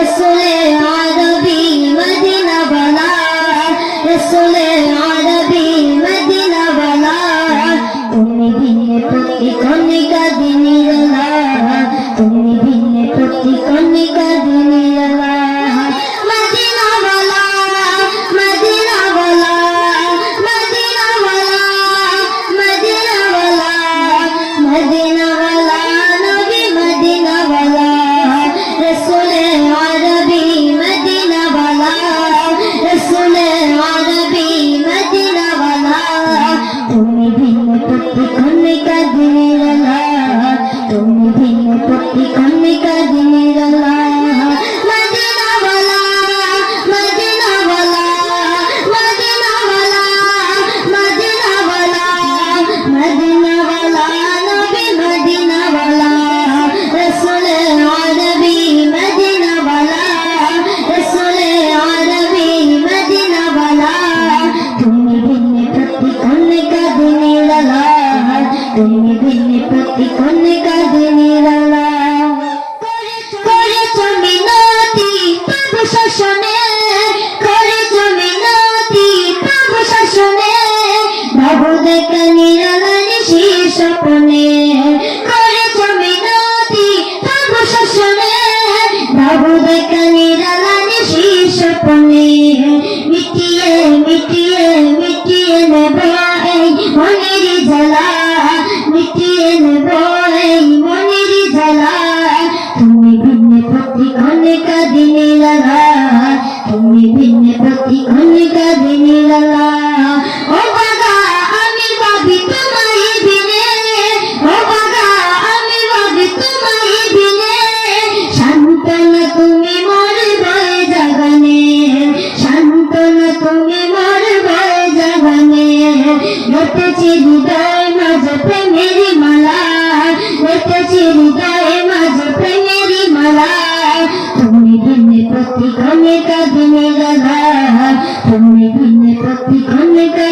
রসুলে আরবি মদিনা বালা রসুলে আরবি মদিনা বালা তুমি ভিন্ন তুমি ভিন্ন প্রতিক্ষণে কাঁদে নিরালা করে করেছ মিনতি প্রভু শাসনে করেছ মিনতি প্রভু শাসনে ভাবু দেখা নিরালানি প্রতি অনেকা দিনের তুমি ভিন্ন প্রতি অনেকা দিনের ও বাবা, আমি ভাবি ও বাবা, আমি ভাবি তুমি মোর ভয় জাগানে শান্তনা তুমি মোর ভয় জাগানে। ঘটেছে হৃদয় মাঝ প্রেমের মালা ঘটেছে হৃদয় ভিন্ন